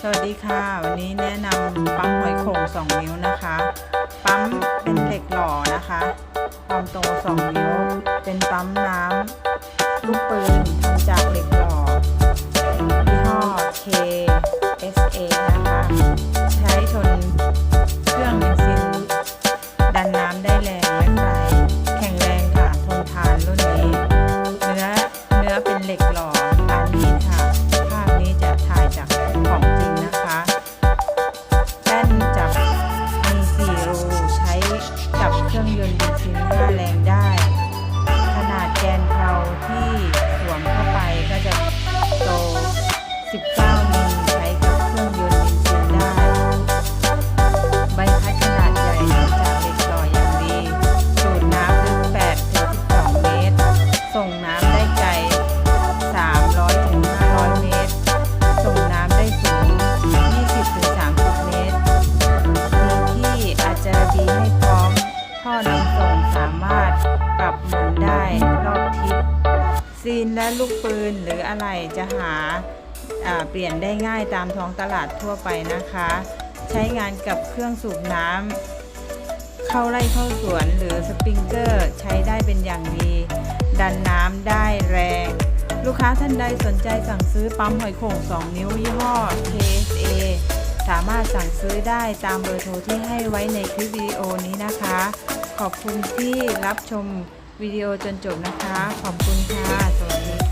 สวัสดีค่ะ วันนี้แนะนำปั๊มหอยโข่ง 2 นิ้วนะคะ ปั๊มเป็นเหล็กหล่อนะคะความโต2นิ้ว เป็นปั๊มน้ำลูกปืนทำจากเหล็ก ท่อนำส่งสามารถปรับหมุนได้รอบทิศซีนและลูกปืนหรืออะไรจะหาาเปลี่ยนได้ง่ายตามท้องตลาดทั่วไปนะคะ ใช้งานกับเครื่องสูบน้ำเข้าไร่เข้าสวนหรือสปริงเกอร์ใช้ได้เป็นอย่างดี ดันน้ำได้แรง ลูกค้าท่านใดสนใจสั่งซื้อปั๊มหอยโข่ง 2 นิ้วยี่ห้อ KS สามารถสั่งซื้อได้ตามเบอร์โทรที่ให้ไว้ในคลิปวิดีโอนี้นะคะ ขอบคุณที่รับชมวิดีโอจนจบนะคะ ขอบคุณค่ะ สวัสดีค่ะ